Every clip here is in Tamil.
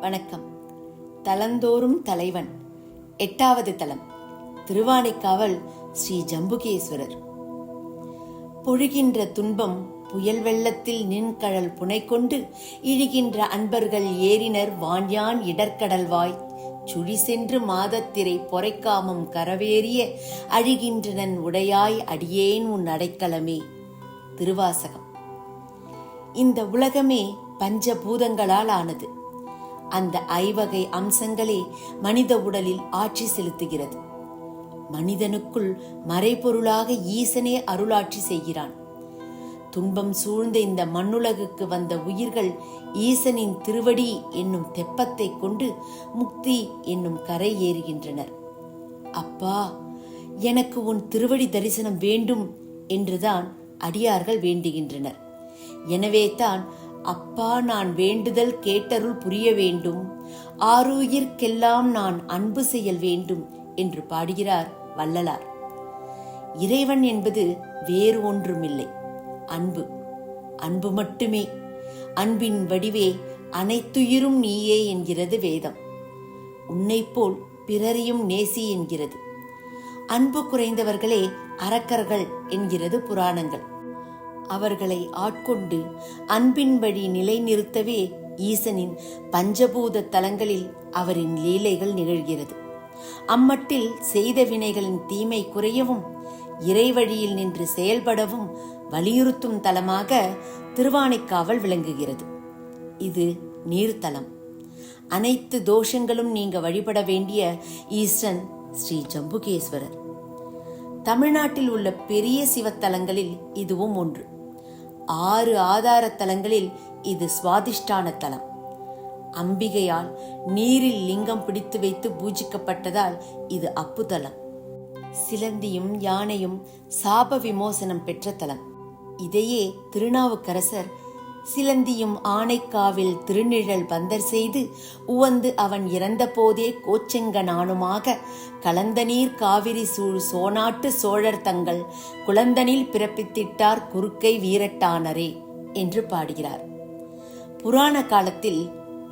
வணக்கம். தலந்தோறும் தலைவன். எட்டாவது தலம் திருவானைக்காவல் ஸ்ரீ ஜம்புகேஸ்வரர். பொழுகின்ற துன்பம் புயல் வெள்ளத்தில் நின்கழல் புனை கொண்டு இழிகின்ற அன்பர்கள் ஏறினர் வான்யான் இடர்க்கடல்வாய் சுழி சென்று மாதத்திரை பொறைக்காமம் கரவேறிய அழிகின்றனன் உடையாய் அடியேன் உன் அடைக்கலமே. திருவாசகம். இந்த உலகமே பஞ்சபூதங்களால் ஆனது. அந்த ஐவகை அம்சங்களே மனித உடலில் ஆட்சி செலுத்துகிறது. மனிதனுக்குள் மறைபொருளாக ஈசனே அருளாட்சி செய்கிறான். துன்பம் சூழ்ந்த இந்த மண்ணுலகுக்கு வந்த உயிர்கள் ஈசனின் திருவடி என்னும் தெப்பத்தை கொண்டு முக்தி என்னும் கரை ஏறுகின்றனர். அப்பா எனக்கு உன் திருவடி தரிசனம் வேண்டும் என்றுதான் அடியார்கள் வேண்டுகின்றனர். எனவே தான் அப்பா நான் வேண்டுதல் கேட்டருள் புரிய வேண்டும். ஆரூயிர்க்கெல்லாம் நான் அன்பு செய்யல் வேண்டும் என்று பாடுகிறார் வள்ளலார். இறைவன் என்பது வேறு ஒன்றுமில்லை. அன்பு அன்பு மட்டுமே. அன்பின் வடிவே அனைத்துயிரும் நீயே என்கிறது வேதம். உன்னைப் போல் பிறரையும் நேசி என்கிறது. அன்பு குறைந்தவர்களே அரக்கர்கள் என்கிறது புராணங்கள். அவர்களை ஆட்கொண்டு அன்பின் வழி நிலைநிறுத்தவே ஈசனின் பஞ்சபூத தலங்களில் அவரின் லீலைகள் நிகழ்கிறது. அம்மட்டில் செய்த வினைகளின் தீமை குறையவும் இறைவழியில் நின்று செயல்படவும் வலியுறுத்தும் தலமாக திருவானைக்காவல் விளங்குகிறது. இது நீர்த்தலம். அனைத்து தோஷங்களும் நீங்க வழிபட வேண்டிய ஈஸ்வரன் ஸ்ரீ ஜம்புகேஸ்வரர். தமிழ்நாட்டில் உள்ள பெரிய சிவத்தலங்களில் இதுவும் ஒன்று. ஆறு ஆதார தலங்களில் இது சுவாதிஷ்டான தலம் அம்பிகையால் நீரில் லிங்கம் பிடித்து வைத்து பூஜிக்கப்பட்டதால் இது அப்புதலம். சிலந்தியும் யானையும் சாப விமோசனம் பெற்ற தலம். இதையே திருநாவுக்கரசர் சிலந்தியும் ஆனைக்காவில் திருநிழல் பந்தர் செய்து உவந்து அவன் இறந்தபோதே கோச்செங்க நானுமாக கலந்தநீர் காவிரி சூழ் சோனாட்டு சோழர் தங்கள் குழந்தனில் பிறப்பித்திட்டார் குறுக்கை வீரட்டானரே என்று பாடுகிறார். புராண காலத்தில்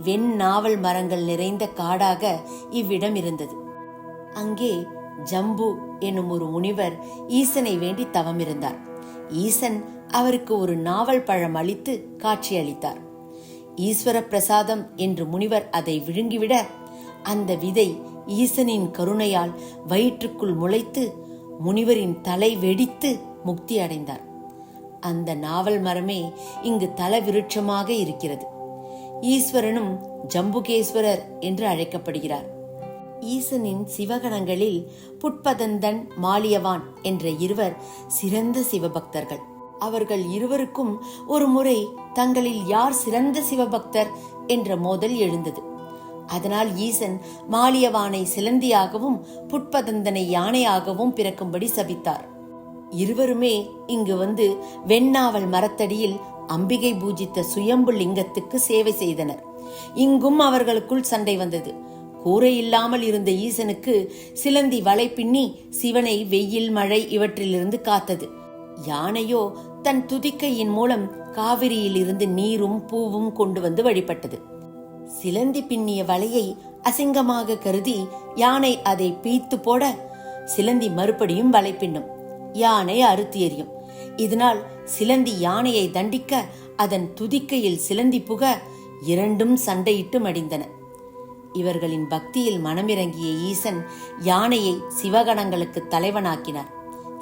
வெண் நாவல் மரங்கள் நிறைந்த காடாக இவ்விடம் இருந்தது. அங்கே ஜம்பு என்னும் ஒரு முனிவர் ஈசனை வேண்டி தவம் இருந்தார் ஈசன் அவருக்கு ஒரு நாவல் பழம் அளித்து காட்சியளித்தார். ஈஸ்வர பிரசாதம் என்று முனிவர் அதை விழுங்கிவிட அந்த விதை ஈசனின் கருணையால் வயிற்றுக்குள் முளைத்து முனிவரின் தலை வெடித்து முக்தி அடைந்தார். அந்த நாவல் மரமே இங்கு தல விருட்சமாக இருக்கிறது. ஈஸ்வரனும் ஜம்புகேஸ்வரர் என்று அழைக்கப்படுகிறார். ஈசனின் சிவகணங்களில் புட்பதந்தன் மாலியவான் என்ற இருவர் சிறந்த சிவபக்தர்கள். அவர்கள் இருவருக்கும் ஒரு முறை தங்களில் யார் சிறந்த சிவபக்தர் என்ற மோதல் எழுந்தது. அதனால் ஈசன் மாலியவானை சிலந்தியாகவும் புட்பதந்தனை யானையாகவும் பிறக்கும்படி சபித்தார். இருவருமே இங்கு வந்து வெண்ணாவல் மரத்தடியில் அம்பிகை பூஜித்த சுயம்பு லிங்கத்துக்கு சேவை செய்தனர். இங்கும் அவர்களுக்குள் சண்டை வந்தது. கூரை இல்லாமல் இருந்த ஈசனுக்கு சிலந்தி வலை பின்னி சிவனை வெயில் மழை இவற்றிலிருந்து காத்தது. யானையோ தன் துதிக்கையின் மூலம் காவிரியில் இருந்து நீரும் பூவும் கொண்டு வந்து வழிபட்டது. சிலந்தி பின்னிய வலையை அசிங்கமாக கருதி யானை அதை பீத்து போட சிலந்தி மறுபடியும் வலை பின்னும். யானை அறுத்து எறியும். இதனால் சிலந்தி யானையை தண்டிக்க அதன் துதிக்கையில் சிலந்தி புக இரண்டும் சண்டையிட்டு மடிந்தன இவர்களின் பக்தியில் மனமிறங்கிய ஈசன் யானையை சிவகணங்களுக்கு தலைவனாக்கினார்.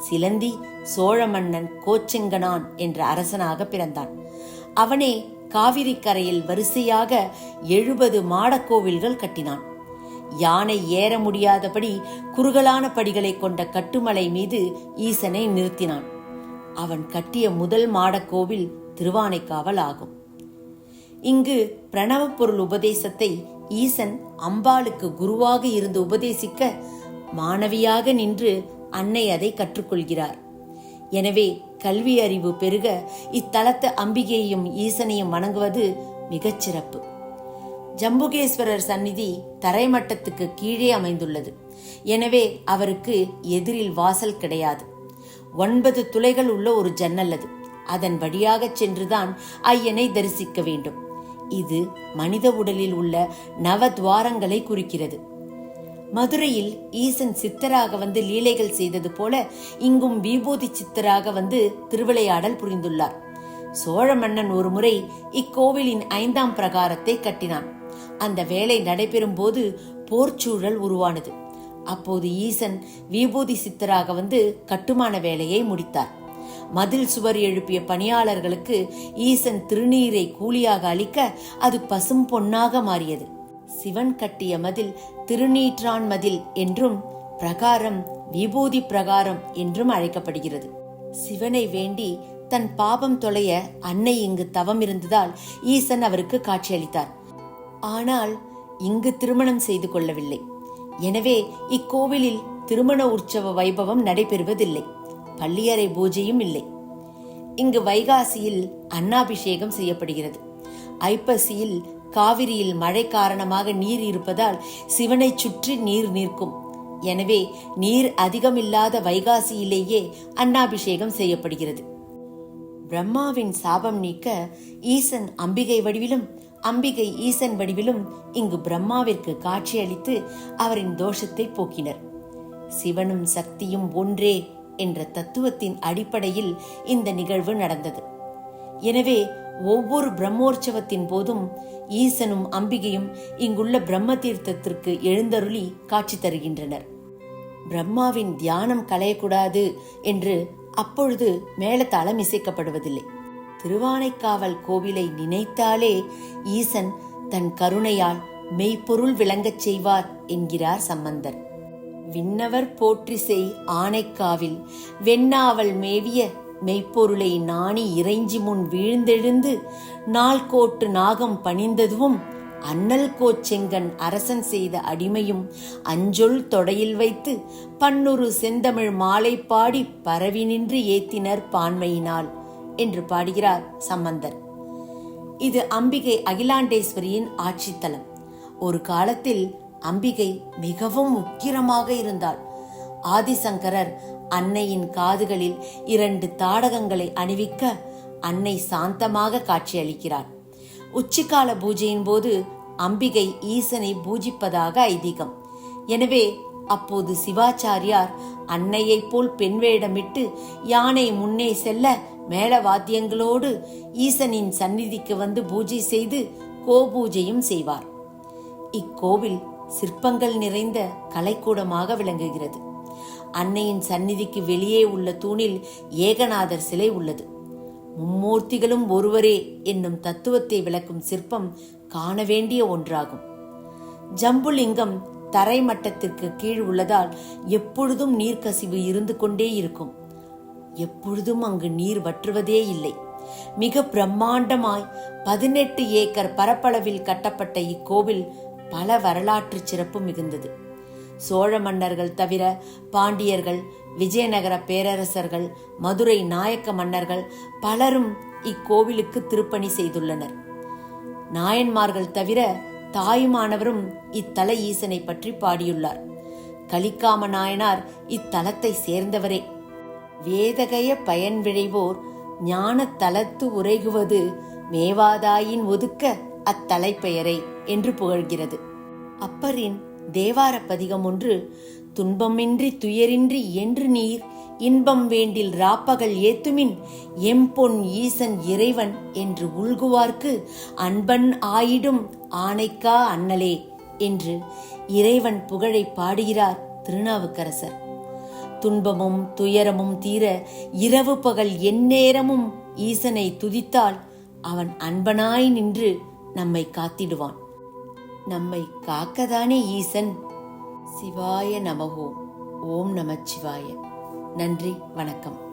சிலந்தி சோழ மன்னன் கோச்செங்கனான் என்ற அரசனாக பிறந்தான். அவனே காவிரி கரையில் வரிசையாக எழுபது மாடக்கோவில்கள் கட்டினான். யானை ஏற முடியாதபடி குறுகலான படிகளை கொண்ட கட்டுமலை மீது ஈசனை நிறுத்தினான். அவன் கட்டிய முதல் மாடக்கோவில் திருவானைக்காவல் ஆகும். இங்கு பிரணவப் பொருள் உபதேசத்தை ஈசன் அம்பாளுக்கு குருவாக இருந்து உபதேசிக்க மாணவியாக நின்று அன்னை அதை கற்றுக்கொள்கிறார். எனவே கல்வி அறிவு பெருக இத்தலத்து அம்பிகையையும் ஈசனையும் வணங்குவது மிகச்சிறப்பு ஜம்புகேஸ்வரர் சந்நிதி தரைமட்டத்துக்கு கீழே அமைந்துள்ளது. எனவே அவருக்கு எதிரில் வாசல் கிடையாது. ஒன்பது துளைகள் உள்ள ஒரு ஜன்னல் அது. அதன் வழியாக சென்றுதான் ஐயனை தரிசிக்க வேண்டும். இது மனித உடலில் உள்ள நவத்வாரங்களை குறிக்கிறது. மதுரையில் ஈசன் சித்தராக வந்து லீலைகள் செய்தது போல இங்கும் விபூதி சித்தராக வந்து திருவிளையாடல் புரிந்துள்ளார். சோழ மன்னன் ஒரு முறை இக்கோவிலின் ஐந்தாம் பிரகாரத்தை கட்டினான். அந்த வேலை நடைபெறும் போது போர்ச்சூழல் உருவானது. அப்போது ஈசன் விபூதி சித்தராக வந்து கட்டுமான வேலையை முடித்தார். மதில் சுவர் எழுப்பிய பணியாளர்களுக்கு ஈசன் திருநீரை கூலியாக அளிக்க அது பசும் பொன்னாக மாறியது. சிவன் கட்டிய மதில் திருநீற்றான் மதில் என்றும் பிரகாரம் விபூதி பிரகாரம் என்றும் அழைக்கப்படுகிறது. சிவனை வேண்டி தன் பாபம் தொலைய அன்னை இங்கு தவம் இருந்ததால் ஈசன் அவருக்கு காட்சியளித்தார். ஆனால் இங்கு திருமணம் செய்து கொள்ளவில்லை. எனவே இக்கோவிலில் திருமண உற்சவ வைபவம் நடைபெறுவதில்லை. பள்ளியறை பூஜையும் இல்லை. இங்கு வைகாசியில் அன்னாபிஷேகம் செய்யப்படுகிறது. ஐப்பசியில் காவிரியில் மழை காரணமாக நீர் இருப்பதால் சிவனை சுற்றி நீர் நிற்கும். எனவே நீர் அதிகமில்லாத வைகாசியிலேயே அன்னாபிஷேகம் செய்யப்படுகிறது. பிரம்மாவின் சாபம் நீக்க ஈசன் அம்பிகை வடிவிலும் அம்பிகை ஈசன் வடிவிலும் இங்கு பிரம்மாவிற்கு காட்சியளித்து அவரின் தோஷத்தை போக்கினர். சிவனும் சக்தியும் ஒன்றே என்ற தத்துவத்தின் அடிப்படையில் இந்த நிகழ்வு நடந்தது. எனவே ஒவ்வொரு பிரம்மோற்சவத்தின் போதும் ஈசனும் அம்பிகையும் இங்குள்ள பிரம்ம தீர்த்தத்திற்கு எழுந்தருளி காட்சி தருகின்றனர். பிரம்மாவின் தியானம் களையக்கூடாது என்று அப்பொழுது மேளதாளம் இசைக்கப்படுவதில்லை. திருவானைக்காவல் கோவிலை நினைத்தாலே ஈசன் தன் கருணையால் மெய்ப்பொருள் விளங்கச் செய்வார் என்கிறார் சம்பந்தர். விண்ணவர் போற்றி செய் ஆனைக்காவில் வெண்ணாவல் மேவிய மெய்ப்பொருளை நாணி இறைஞ்சி முன் வீழ்ந்தெழுந்து நாள் கோட்டு நாகம் பணிந்ததுவும் அன்னல் கோச்செங்கன் அரசன் செய்த அடிமையும் அஞ்சொல் தொடையில் வைத்து பன்னுரு செந்தமிழ் மாலை பாடி பரவி நின்று ஏத்தினர் பான்மையினால் என்று பாடுகிறார் சம்பந்தர். இது அம்பிகை அகிலாண்டேஸ்வரியின் ஆட்சித்தலம். ஒரு காலத்தில் அம்பிகை மிகவும் உக்கிரமாக இருந்தாள். ஆதிசங்கரர் அன்னையின் காதுகளில் இரண்டு தாடகங்களை அணிவிக்க அன்னை சாந்தமாக காட்சியளிக்கிறார். உச்சிக்கால பூஜையின் போது அம்பிகை ஈசனை பூஜிப்பதாக ஐதீகம். எனவே அப்போது சிவாச்சாரியார் அன்னையைப் போல் பெண் வேடமிட்டு யானை முன்னே செல்ல மேள வாத்தியங்களோடு ஈசனின் சந்நிதிக்கு வந்து பூஜை செய்து கோபூஜையும் செய்வார். இக்கோவில் சிற்பங்கள் நிறைந்த கலைக்கூடமாக விளங்குகிறது. அன்னையின் சந்நிதிக்கு வெளியே உள்ள தூணில் ஏகநாதர் சிலை உள்ளது. மும்மூர்த்திகளும் ஒருவரே என்னும் தத்துவத்தை விளக்கும் சிற்பம் காண வேண்டிய ஒன்றாகும். ஜம்புலிங்கம் தரை மட்டத்திற்கு கீழ் உள்ளதால் எப்பொழுதும் நீர்க்கசிவு இருந்து கொண்டே இருக்கும். எப்பொழுதும் அங்கு நீர் வற்றுவதே இல்லை. மிக பிரம்மாண்டமாய் பதினெட்டு ஏக்கர் பரப்பளவில் கட்டப்பட்ட இக்கோவில் பல வரலாற்று சிறப்பு மிகுந்தது. சோழ மன்னர்கள் தவிர பாண்டியர்கள் விஜயநகர பேரரசர்கள் மதுரை நாயக்க மன்னர்கள் பலரும் இக்கோவிலுக்கு திருப்பணி செய்துள்ளனர். நாயன்மார்கள் தவிர தாயுமானவரும் இத்தல ஈசனை பற்றி பாடியுள்ளார். கலிக்காம நாயனார் இத்தலத்தை சேர்ந்தவரே. வேதகய பயன் விழைவோர் ஞான தலத்து உரைகுவது மேவாதாயின் ஒதுக்க அத்தலைப்பெயரை என்று புகழ்கிறது. அப்பரின் தேவார பதிகம் ஒன்று துன்பமின்றி துயரின்றி என்று நீர் இன்பம் வேண்டில் ராப்பகல் ஏத்துமின் எம்பொன் ஈசன் இறைவன் என்று உள்குவார்க்கு அன்பன் ஆயிடும் ஆனைக்கா அண்ணலே என்று இறைவன் புகழை பாடுகிறார் திருநாவுக்கரசர். துன்பமும் துயரமும் தீர இரவு பகல் எந்நேரமும் ஈசனை துதித்தால் அவன் அன்பனாய் நின்று நம்மை காத்திடுவான். நம்மை காக்கதானே ஈசன்? சிவாய நமகோ ஓம் நமச்சிவாய நன்றி வணக்கம்.